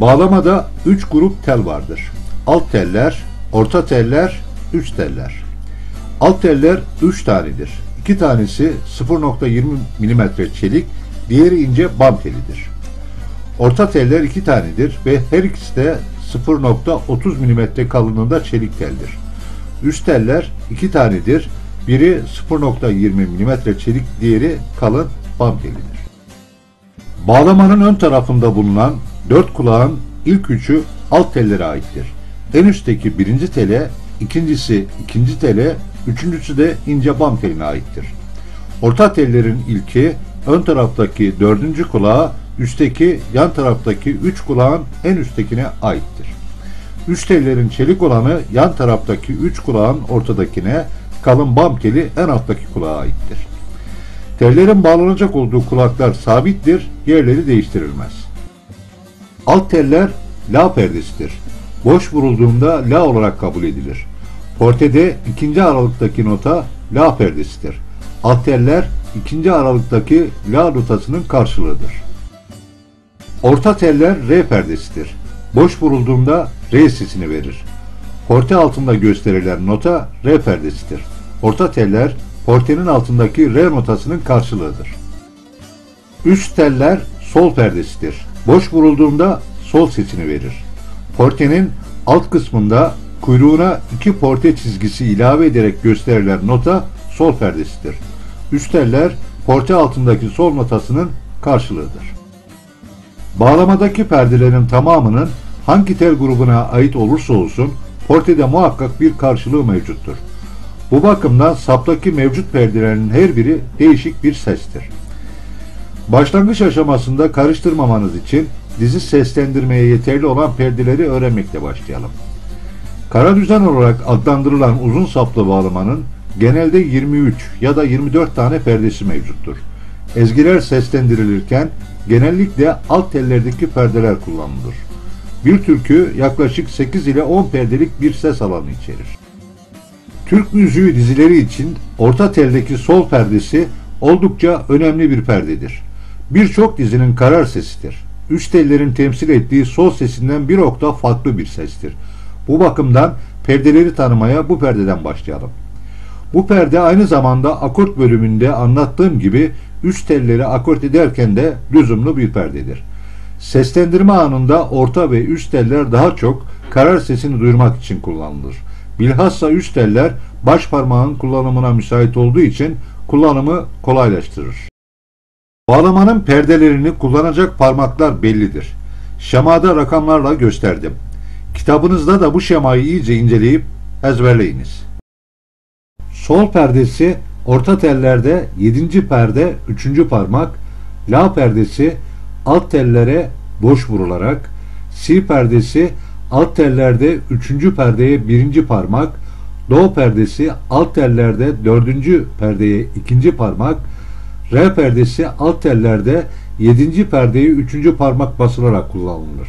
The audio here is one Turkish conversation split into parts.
Bağlamada 3 grup tel vardır. Alt teller, orta teller, üst teller. Alt teller 3 tanedir. 2 tanesi 0.20 mm çelik, diğeri ince bam telidir. Orta teller 2 tanedir ve her ikisi de 0.30 mm kalınlığında çelik teldir. Üst teller 2 tanedir. Biri 0.20 mm çelik, diğeri kalın bam telidir. Bağlamanın ön tarafında bulunan dört kulağın ilk üçü alt tellere aittir. En üstteki birinci tele, ikincisi ikinci tele, üçüncüsü de ince bam teline aittir. Orta tellerin ilki ön taraftaki dördüncü kulağa, üstteki yan taraftaki üç kulağın en üsttekine aittir. Üst tellerin çelik olanı yan taraftaki üç kulağın ortadakine, kalın bam teli en alttaki kulağa aittir. Tellerin bağlanacak olduğu kulaklar sabittir, yerleri değiştirilmez. Alt teller la perdesidir. Boş vurulduğunda la olarak kabul edilir. Portede ikinci aralıktaki nota la perdesidir. Alt teller ikinci aralıktaki la notasının karşılığıdır. Orta teller re perdesidir. Boş vurulduğunda re sesini verir. Porte altında gösterilen nota re perdesidir. Orta teller portenin altındaki re notasının karşılığıdır. Üst teller sol perdesidir. Boş vurulduğunda sol sesini verir. Portenin alt kısmında kuyruğuna iki porte çizgisi ilave ederek gösterilen nota sol perdesidir. Üst teller porte altındaki sol notasının karşılığıdır. Bağlamadaki perdelerin tamamının hangi tel grubuna ait olursa olsun portede muhakkak bir karşılığı mevcuttur. Bu bakımdan saptaki mevcut perdelerin her biri değişik bir sestir. Başlangıç aşamasında karıştırmamanız için dizi seslendirmeye yeterli olan perdeleri öğrenmekle başlayalım. Kara düzen olarak adlandırılan uzun saplı bağlamanın genelde 23 ya da 24 tane perdesi mevcuttur. Ezgiler seslendirilirken genellikle alt tellerdeki perdeler kullanılır. Bir türkü yaklaşık 8 ile 10 perdelik bir ses alanı içerir. Türk müziği dizileri için orta teldeki sol perdesi oldukça önemli bir perdedir. Birçok dizinin karar sesidir. Üst tellerin temsil ettiği sol sesinden bir oktav farklı bir sestir. Bu bakımdan perdeleri tanımaya bu perdeden başlayalım. Bu perde aynı zamanda akort bölümünde anlattığım gibi üst telleri akort ederken de lüzumlu bir perdedir. Seslendirme anında orta ve üst teller daha çok karar sesini duyurmak için kullanılır. Bilhassa üst teller baş parmağın kullanımına müsait olduğu için kullanımı kolaylaştırır. Bağlamanın perdelerini kullanacak parmaklar bellidir. Şemada rakamlarla gösterdim. Kitabınızda da bu şemayı iyice inceleyip ezberleyiniz. Sol perdesi orta tellerde 7. perde 3. parmak, la perdesi alt tellere boş vurularak, si perdesi alt tellerde 3. perdeye 1. parmak, do perdesi alt tellerde 4. perdeye 2. parmak, re perdesi alt tellerde 7. perdeye 3. parmak basılarak kullanılır.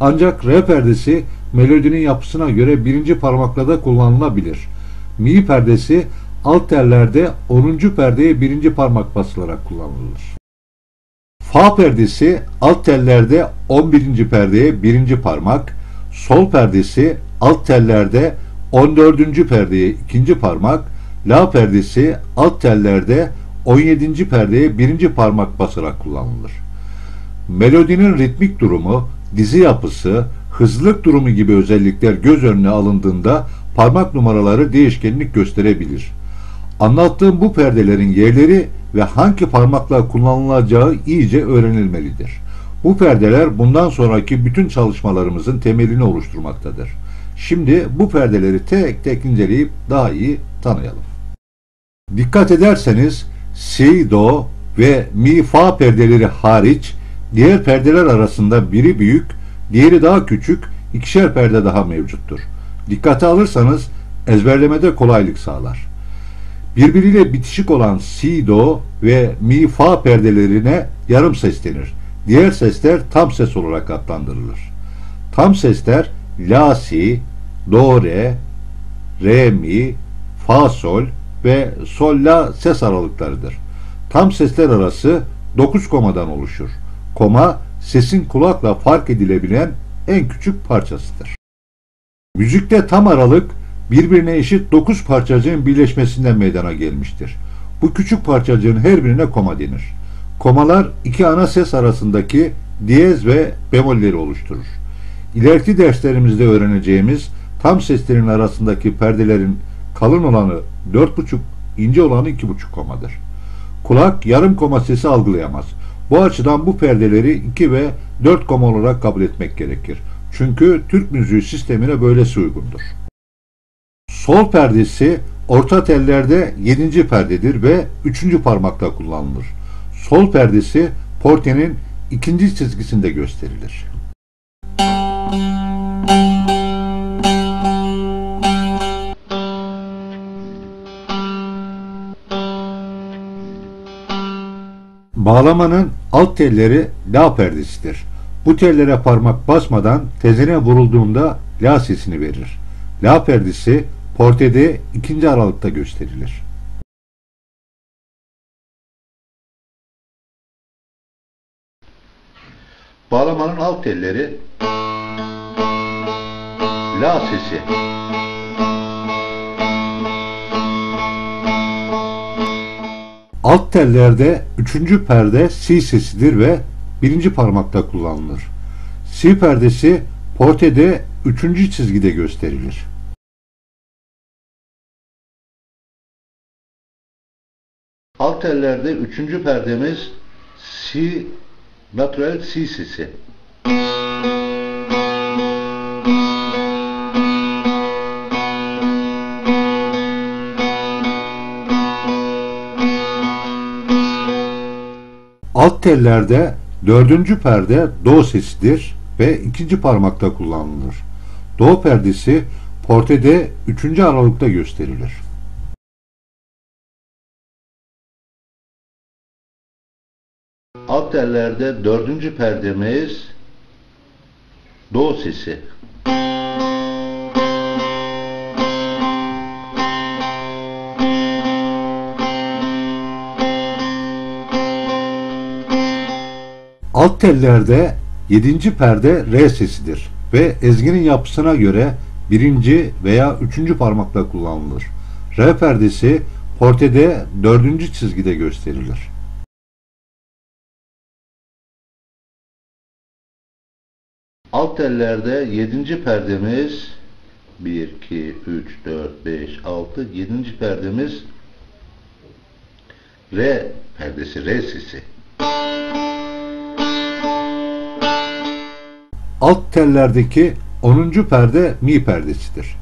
Ancak re perdesi melodinin yapısına göre birinci parmakla da kullanılabilir. Mi perdesi alt tellerde 10. perdeye birinci parmak basılarak kullanılır. Fa perdesi alt tellerde 11. perdeye birinci parmak, sol perdesi alt tellerde 14. perdeye ikinci parmak, la perdesi alt tellerde 17. perdeye birinci parmak basarak kullanılır. Melodinin ritmik durumu, dizi yapısı, hızlılık durumu gibi özellikler göz önüne alındığında parmak numaraları değişkenlik gösterebilir. Anlattığım bu perdelerin yerleri ve hangi parmakla kullanılacağı iyice öğrenilmelidir. Bu perdeler bundan sonraki bütün çalışmalarımızın temelini oluşturmaktadır. Şimdi bu perdeleri tek tek inceleyip daha iyi tanıyalım. Dikkat ederseniz si, do ve mi, fa perdeleri hariç diğer perdeler arasında biri büyük, diğeri daha küçük, ikişer perde daha mevcuttur. Dikkate alırsanız ezberlemede kolaylık sağlar. Birbiriyle bitişik olan si, do ve mi, fa perdelerine yarım ses denir. Diğer sesler tam ses olarak adlandırılır. Tam sesler la, si, do, re, re, mi, fa, sol ve sol, la ses aralıklarıdır. Tam sesler arası 9 komadan oluşur. Koma, sesin kulakla fark edilebilen en küçük parçasıdır. Müzikte tam aralık birbirine eşit 9 parçacığın birleşmesinden meydana gelmiştir. Bu küçük parçacığın her birine koma denir. Komalar iki ana ses arasındaki diyez ve bemolleri oluşturur. İleriki derslerimizde öğreneceğimiz tam seslerin arasındaki perdelerin kalın olanı 4,5, ince olanı 2,5 komadır. Kulak yarım koma sesi algılayamaz. Bu açıdan bu perdeleri 2 ve 4 koma olarak kabul etmek gerekir. Çünkü Türk müziği sistemine böylesi uygundur. Sol perdesi orta tellerde 7. perdedir ve 3. parmakta kullanılır. Sol perdesi portenin ikinci çizgisinde gösterilir. Bağlamanın alt telleri la perdesidir. Bu tellere parmak basmadan tezene vurulduğunda la sesini verir. La perdesi portede ikinci aralıkta gösterilir. Bağlamanın alt telleri La sesi Alt tellerde üçüncü perde si sesidir ve birinci parmakta kullanılır. Si perdesi portede üçüncü çizgide gösterilir. Alt tellerde üçüncü perdemiz si natural si sesi. Alt tellerde dördüncü perde do sesidir ve ikinci parmakta kullanılır. Do perdesi portede üçüncü aralıkta gösterilir. Alt tellerde dördüncü perdemiz do sesi. Alt tellerde 7. perde re sesidir ve ezginin yapısına göre birinci veya üçüncü parmakla kullanılır. Re perdesi portede dördüncü çizgide gösterilir. Alt tellerde 7. perdemiz 1, 2, 3, 4, 5, 6, 7. perdemiz re perdesi, re sesi. Alt tellerdeki 10. perde mi perdesidir.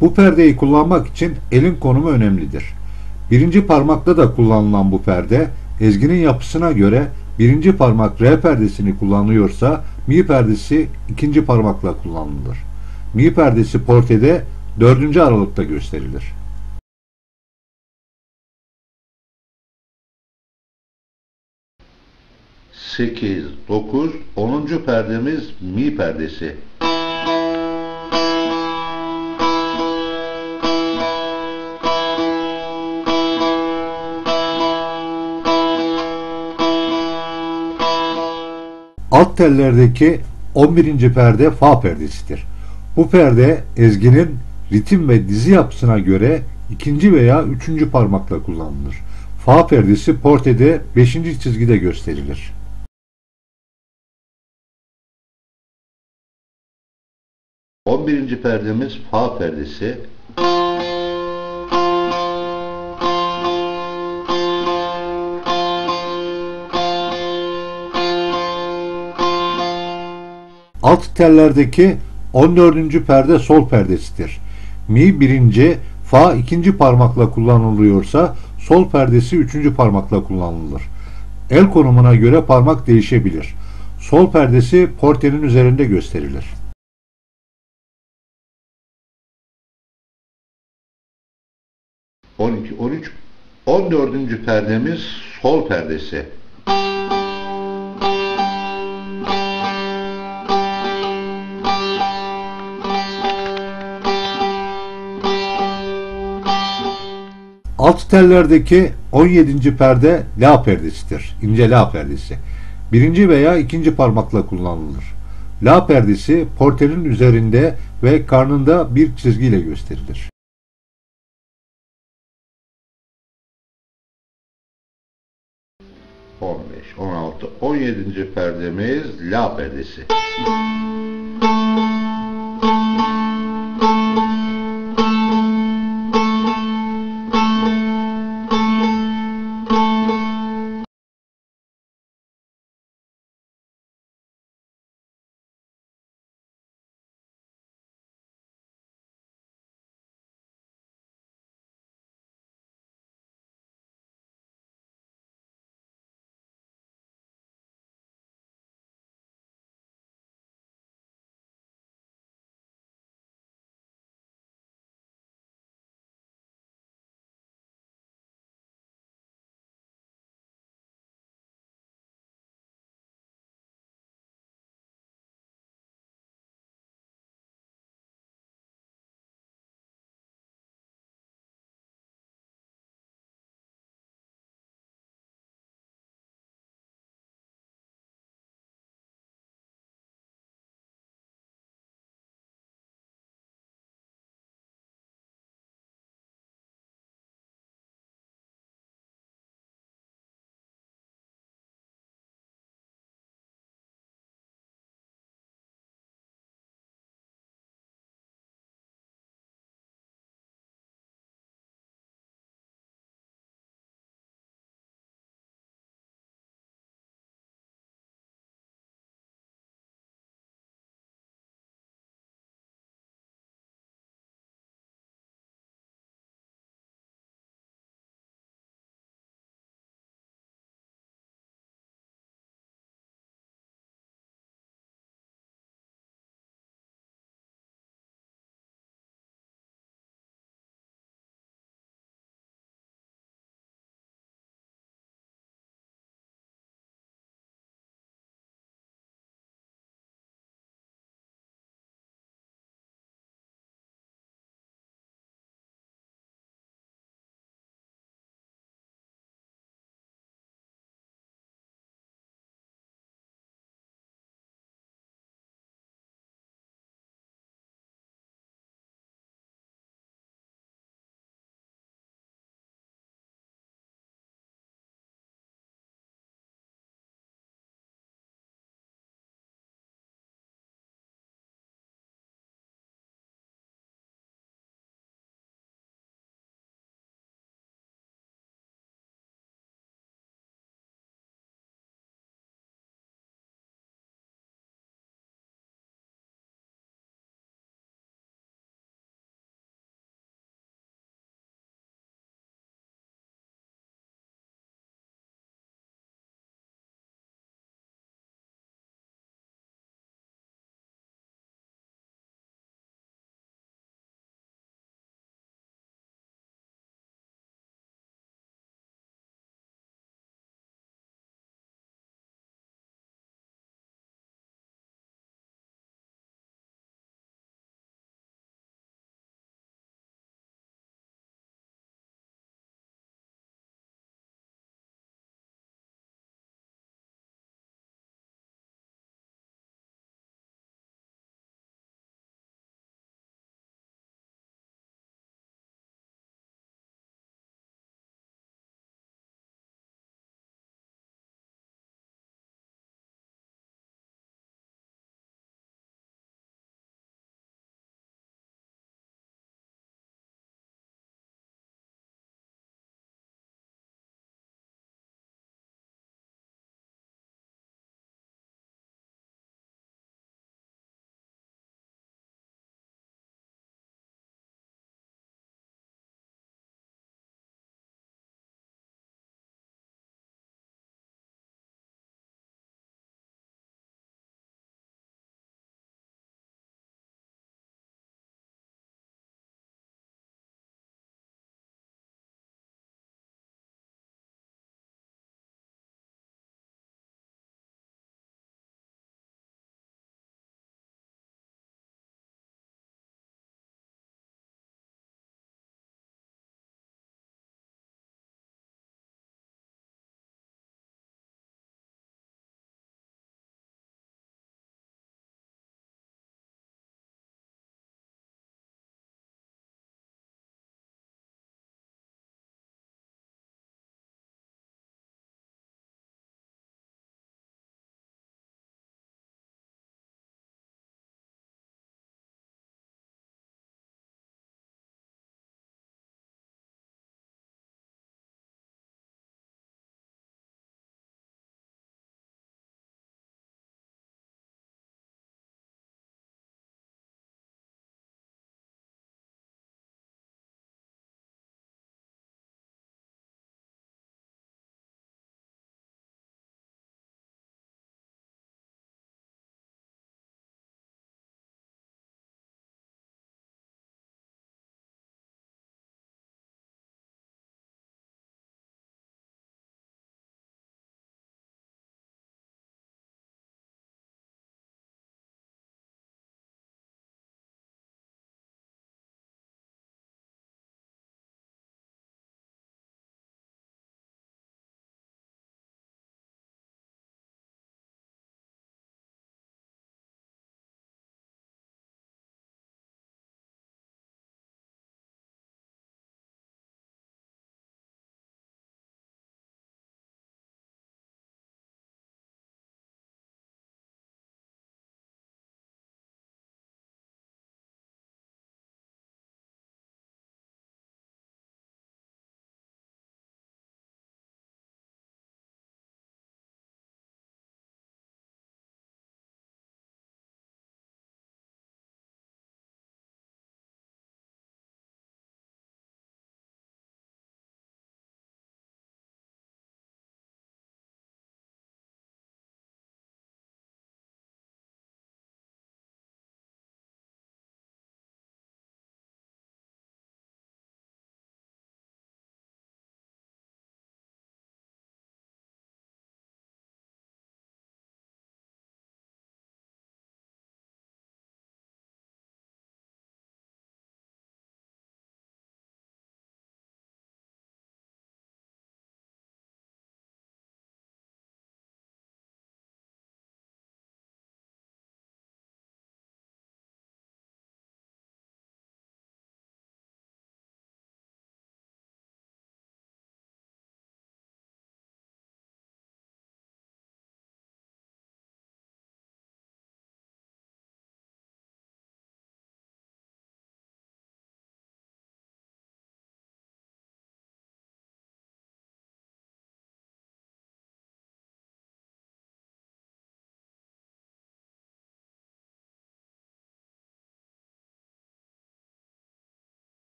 Bu perdeyi kullanmak için elin konumu önemlidir. Birinci parmakta da kullanılan bu perde, ezginin yapısına göre birinci parmak R perdesini kullanıyorsa mi perdesi ikinci parmakla kullanılır. Mi perdesi portede dördüncü aralıkta gösterilir. 8, 9, 10. perdemiz mi perdesi. Alt tellerdeki 11. perde fa perdesidir. Bu perde ezginin ritim ve dizi yapısına göre ikinci veya üçüncü parmakla kullanılır. Fa perdesi portede beşinci çizgide gösterilir. 11. perdemiz fa perdesi. Alt tellerdeki 14. perde sol perdesidir. Mi birinci, fa ikinci parmakla kullanılıyorsa sol perdesi üçüncü parmakla kullanılır. El konumuna göre parmak değişebilir. Sol perdesi portenin üzerinde gösterilir. 12, 13, 14. perdemiz sol perdesi. Alt tellerdeki 17. perde la perdesidir. İnce la perdesi. Birinci veya ikinci parmakla kullanılır. La perdesi portelin üzerinde ve karnında bir çizgiyle gösterilir. On beş, on altı, on yedinci perdemiz La perdesi.